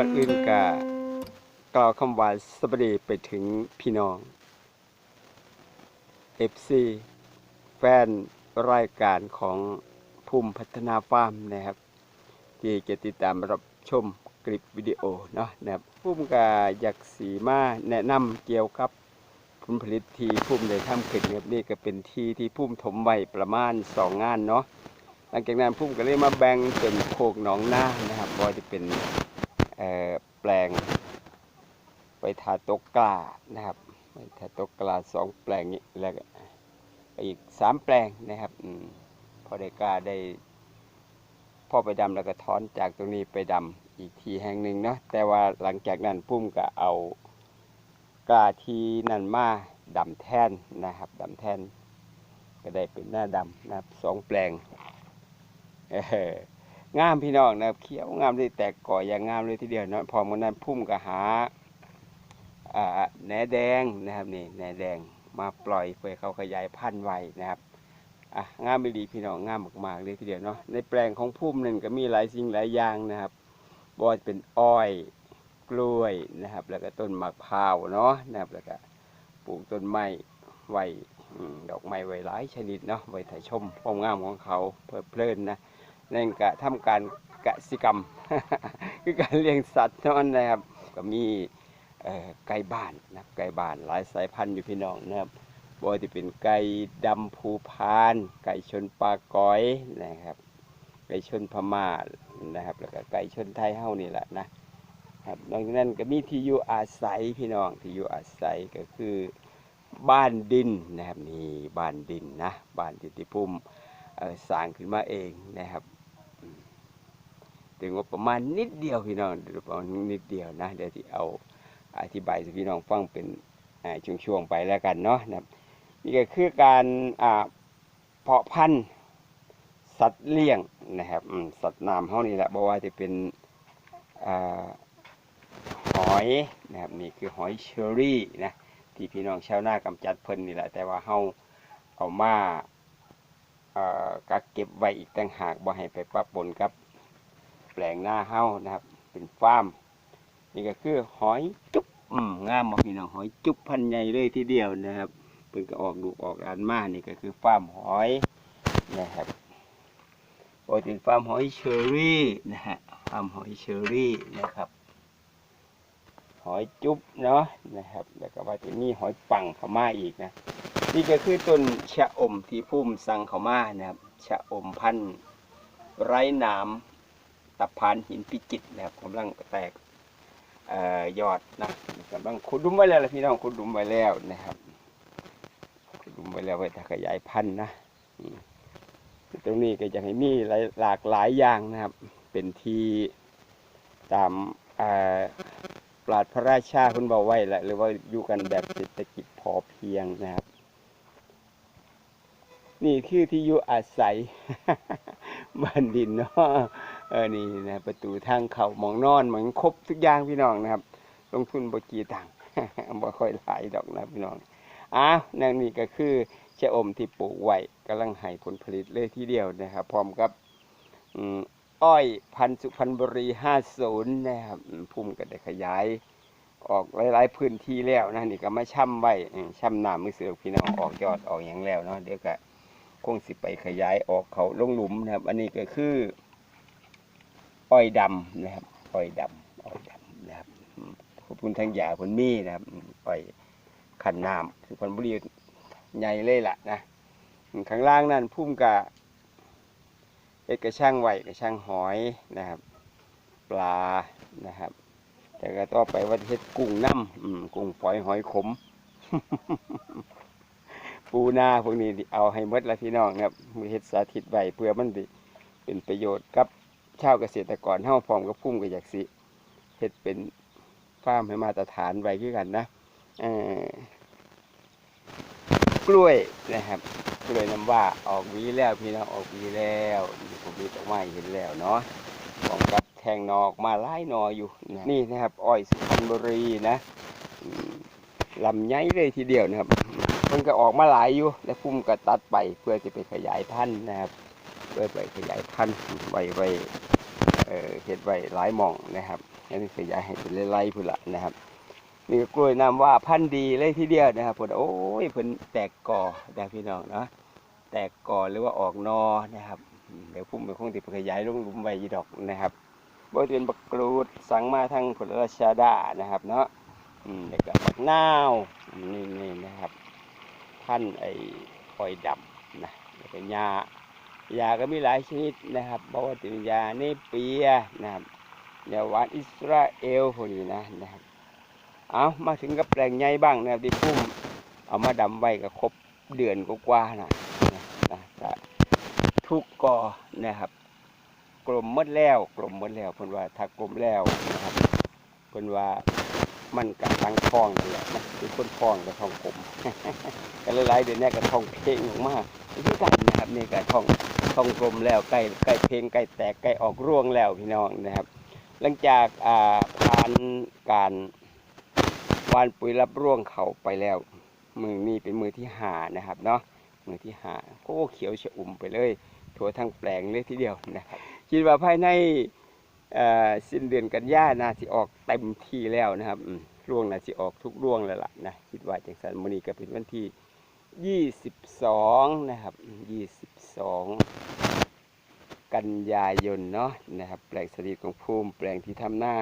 ่อนอื่นก็กล่าวคำว่าสวัสดีไปถึงพี่น้อง FC แฟนรายการของภูมิพัฒนาฟาร์มนะครับ ที่จะติดตามรับชมคลิปวิดีโอเนาะนะครับภูมิก็อยากสีมาแนะนำเกี่ยวกับผลผลิตที่ภูมิได้ทำขึ้นครับนี่ก็เป็นที่ที่ภูมิถมไว้ประมาณสองงานเนาะหลังจากนั้นภูมิก็เลยมาแบ่งเป็นโคกหนองหน้านะครับว่าจะเป็น แปลง ไปทาตกกลานะครับไปทาตกกลาสองแปลงนี้แล้วอีกสามแปลงนะครับอพอได้กล้าได้พ่อไปดำแล้วก็ถอนจากตรงนี้ไปดำอีกทีแห่งหนึ่งเนาะแต่ว่าหลังจากนั้นพุ่มก็เอากล้าทีนั่นมาดำแท่นนะครับดำแท่นก็ได้เป็นหน้าดำนะครับสองแปลงเออ งามพี่น้องนะครับเขียวงามเลยแตกก่ออย่างงามเลยทีเดียวเนาะพร้อมกันนั้นพุ่มก็หาแหนแดงนะครับนี่แหนแดงมาปล่อยเพื่อเขาขยายพันธุ์ไว้นะครับอะงามไม่ดีพี่น้องงามมากๆเลยทีเดียวเนาะในแปลงของพุ่มนั่นก็มีหลายสิ่งหลายอย่างนะครับบ่ว่าจะเป็นอ้อยกล้วยนะครับ แล้วก็ต้นมะพร้าวเนาะนะครับแล้วก็ปลูกต้นไม้ไว้ดอกไม้ไว้หลายชนิดเนาะไว้ถ่ายชมความงามของเขาเพลิดเพลินนะ นั่นก็ทำการกสิกรรม คือการเลี้ยงสัตว์เท่นั้นนะครับ ก็มีไก่บ้านนะครับไก่บ้านหลายสายพันธุ์อยู่พี่น้องนะครับบ่ว่าจะเป็นไก่ดำภูพาน ไก่ชนปลาก้อยนะครับ ไก่ชนพม่านะครับ แล้วก็ไก่ชนไทยเฮานี่แหละนะครับนอกจากนั้นก็มีที่อยู่อาศัยพี่น้องที่อยู่อาศัยก็คือบ้านดินนะครับนี่บ้านดินนะบ้านที่ที่พุ่มสร้างขึ้นมาเองนะครับ ถึงว่าประมาณนิดเดียวพี่น้องประมาณนิดเดียวนะเดี๋ยวที่เอาอธิบายให้พี่น้องฟังเป็นช่วงๆไปแล้วกันเนาะนะนี่ก็คือการเพาะพันธุ์สัตว์เลี้ยงนะครับสัตว์น้ำเฮานี่แหละบอกว่าจะเป็นอหอยนะครับนี่คือหอยเชอรี่นะที่พี่น้องชาวนากำจัดเพิ่นนี่แหละแต่ว่าเฮาเอามาเกักเก็บไว้อีกต่างหากบ่ให้ไปปะปนกับ ลงหน้าเฮานะครับ เป็นฟาร์มนี่ก็คือหอยจุ๊บอืมงามบ่พี่น้องหอยจุ๊บพันใหญ่เลยทีเดียวนะครับเพิ่นก็ออกลูออกอันมากนี่ก็คือฟาร์มหอยนะครับโอ้เป็นฟาร์มหอยเชอรี่นะฮะฟาร์มหอยเชอรี่นะครับ หอยจุ๊บเนาะนะครับ แล้วก็ว่าจะมีหอยปังเข้ามาอีกนะนี่ก็คือต้นชะอมที่พุ่มสั่งเข้ามานะครับชะอมพันธุ์ไร้หนา มตะพานหินพิจิตนะครับกำลังแตกออยอดนะกำลังขุดดุมไว้แล้วพี่น้องขุดดุมไว้แล้วนะครับลุดดุมไปแล้วไว้ถ้าขยายพันธุ์นะตรงนี้ก็จะให้มีหลายหลากหลายอย่างนะครับ เป็นที่ตามปราดพระราชาคุณบอกไว้แหละหรือว่าอยู่กันแบบเศรษฐกิจพอเพียงนะครับ นี่คือที่อยู่อาศัยบ้านดินเนาะ เออนี่นะประตูทางเขาหมองนอนเหมือนครบทุกอย่างพี่น้องนะครับ ลงทุนบกีตังบ่ค่อยหลายดอกนะพี่น้องอ้าวนั่นนี่ก็คือชะอมที่ปลูกไว้กำลังให้ผลผลิตเลยทีเดียวนะครับ พร้อมกับอ้อยพันสุพรรณบุรี50นย์นะครับพุ่มก็ได้ขยาย ออกหลาย ๆ พื้นที่แล้วนะนี่ก็มาช่ำไว้ช่ำหน้ำมือเสือพี่น้องออกยอดออกอย่างแล้วเนาะเดี๋ยวก็คงสิไปขยายออกเขาลงหลุมนะครับ อันนี้ก็คือ อ้อยดำนะครับอ้อยดำอ้อยดำนะครับอืมขอบคุณทางยาผลมีนะครับอ้อยขันน้ำสุพรรณบุรีใหญ่เลยล่ะนะข้างล่างนั่นพุ่มกะเอ็ดกระช่างไหวกระช่างหอยนะครับ ปลานะครับ แต่ก็ต่อไปว่าเฮ็ดกุ้งน้ำอืมกุ้งฝอยหอยขม ปูนาพวกนี้เอาให้หมดละพี่น้องนะครับมือเฮ็ดสาธิตไว้เพื่อมันสิเป็นประโยชน์กับ ชาวเกษตรกรเฮาพร้อมกับพุ่มก็อยากสิเฮ็ดเป็นฟาร์มให้มาตรฐานไว้คือกันนะกล้วยนะครับ กล้วยน้ำว่าออกวีแล้วพี่น้องออกวีแล้วผมมีต้นไม้เห็นแล้วเนาะของกับแทงหนอกมาหลายหนออยู่นี่นะครับ อ้อยสุพรรณบุรีนะลำไยเลยทีเดียวนะครับมันก็ออกมาหลายอยู่ แล้วพุ่มก็ตัดไปเพื่อจะไปขยายพันธุ์นะครับ เพื่อไปขยายพันธุ์ไว้ไว้ เออเห็ดไว้หลายหม่องนะครับอันนี้ขยายให้เป็นไล่ๆพุ่นละนะครับ นี่ก็กล้วยน้ำว่าพันธุ์ดีเลยทีเดียวนะครับพุ่นโอ้ยเพิ่นแตกกอนะพี่น้องเนาะแตกกอหรือว่าออกนอนะครับ เดี๋ยวพุ่มไปคงติดขยายลงหลุมไว้ยีดอกนะครับบริเวณบักกรูดสั่งมาทางผลราชาดานะครับเนาะอืมแล้วก็บักนาวนี่นี่นะครับพันไอ้หอยดำนะแล้วก็ยา ยาก็มีหลายชนิดนะครับบอกว่าจะเป็นยาเนเปียนะครับยาหวานอิสราเอลพวกนี้นะนะครับเอามาถึงกับแปลงใหญ่บ้างนะครับที่พุ่มเอามาดำไว้ก็ครบเดือนกว่าๆนะนะนะทุกกอนะครับกลมมดแล้วกลมมดแล้วเพิ่นว่าถ้ากลมแล้วนะครับเพิ่นว่ามันกับทางคลองนี่แหละมันคือคนคลองกับทองกลมก็หลายๆเดือนนี้ก็ทองเพลงออกมา คือกันนะครับนี่ก็ทองทองกลมแล้วใกล้ใกล้เพลงใกล้แตกใกล้ออกร่วงแล้วพี่น้องนะครับ หลังจากอ่าผ่านการวานปุ๋ยรับร่วงเขาไปแล้ว มือนี้เป็นมือที่หานะครับเนาะมือที่หาโอ้เขียวชอุ่มไปเลยทั่วทั้งแปลงเลยทีเดียวนะครับคิดว่าภายในสิ้นเดือนกันยานาสิออกเต็มที่แล้วนะครับร่วงนาสิออกทุกร่วงแล้วล่ะนะคิดว่าจังสันมือนี้ก็เป็นวันที่ 22นะครับอืม22กันยายนเนาะนะครับแปลงสถิตของภูมิแปลงที่ทำหน้า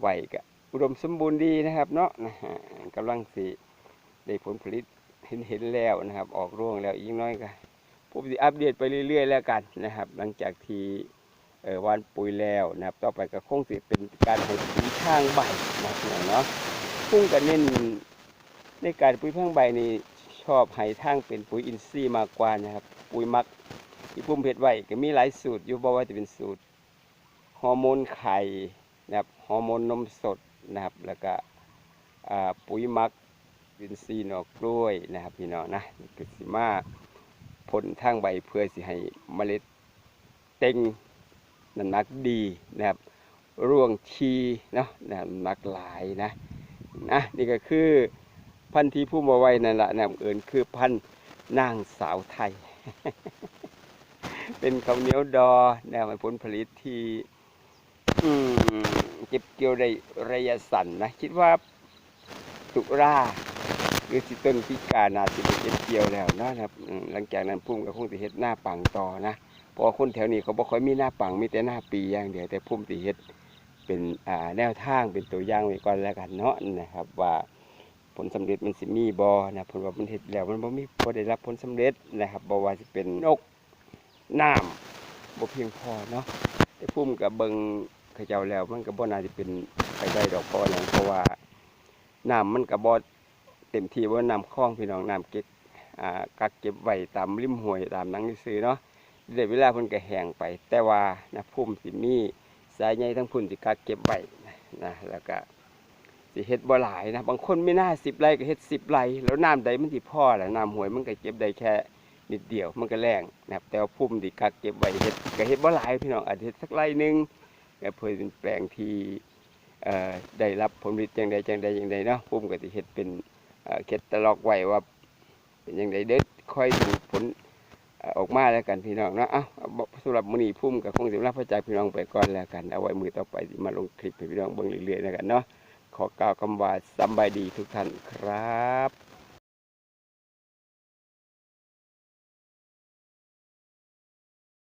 ไหวก็อุดมสมบูรณ์ดีนะครับเนาะนะฮะกำลังสิได้ผลผลิตเห็นเห็นแล้วนะครับ ออกร่วงแล้วอีกน้อยก็ผมจะอัปเดตไปเรื่อย ๆ แล้วกันนะครับ หลังจากที่เออวานปุ๋ยแล้วนะครับ ต่อไปก็คงสิเป็นการให้ปุ๋ยทางใบนะครับเนาะพุ่งกันเน้นในการปุ๋ยทางใบนี่ ชอบให้ทางเป็นปุ๋ยอินทรีย์มากกว่านะครับ ปุ๋ยมักที่พุ่มเพชรไว้ก็มีหลายสูตรอยู่บ่ว่าจะเป็นสูตรฮอร์โมนไข่นะครับฮอร์โมนนมสดนะครับ แล้วก็ปุ๋ยมักวินซีย์หนอกกล้วยนะครับพี่น้องนะก็สิมาผลทางใบเพื่อสิให้เมล็ดเต็งน้ำหนักดีนะครับร่วงทีเนาะนะครับน้ำหนักหลายนะนะนี่ก็คือ พันธุ์ที่พุ่มาไว้นั่นแหละนะเอินคือพันธุ์นางสาวไทย เป็นข้าวเหนียวดอแนวผลผลิตที่เก็บเกี่ยวได้ระยะสั้นนะ คิดว่าตุลาหรือสิต้นพิกานาสิเก็บเกี่ยวแล้วนะครับหลังจากนั้นพุ่มก็คงจะเฮ็ดหน้าปังต่อนะเพราะคนแถวนี้เขาบ่ค่อยมีหน้าปังมีแต่หน้าปีอย่างเดียวแต่พุ่มสิเฮ็ดเป็นแนวทางเป็นตัวอย่างไว้ก่อนแล้วกันเนาะนะครับว่า ผลสำเร็จมันสิมีบ่นะผลว่ามันเฮ็ดแล้วมันบ่มีบ่ได้รับผลสำเร็จนะครับบ่ว่าสิเป็นนกน้ำบ่เพียงพอเนาะแต่พุ่มกับเบิงขาเจ้าแล้วมันก็บ่น่าจะเป็นไปได้ดอกพราะว่าหยังเพราะว่าน้ำมันก็บ่เต็มที่ว่าน้ำคลองพี่น้องน้ำเก็บอ่ากักเก็บไว้ตามริมห้วยตามนังซื่อเนาะเดี๋ยวเวลาพิ่นก็แห้งไป แต่ว่านะพุ่มสิมีสายใยทั้งพุ่นสิกักเก็บไว้นะแล้วก็ สิเฮ็ดบ่หลายนะบางคนไม่น่า10ไร่ก็เฮ็ด10ไร่แล้วน้ำใดมันสิพอละน้ำหวยมันก็เก็บได้แค่นิดเดียวมันก็แรงนะครับแต่ว่าพุ่มที่กักเก็บไว้เฮ็ดก็เฮ็ดบ่หลายพี่น้องอาจจะเฮ็ดสักไร่หนึงก็เพื่อเป็นแปลงที่ได้รับผลผลิตจังใดจังใดจังใดเนาะพุ่มก็สิเฮ็ดเป็นเก็ดตลอกไว้ว่าเป็นจังใดเด้อค่อยดูผลออกมาแล้วกันพี่น้องเนาะเอ้าสำหรับมือนีพุ่มก็คงสิลาพระจากพี่น้องไปก่อนแล้วกันเอาไว้มือต่อไปมาลงคลิปให้พี่น้องเบิ่งเรื่อยๆแล้วกันเนาะ ขอกล่าวคำว่าสำบายดีทุกท่านครับ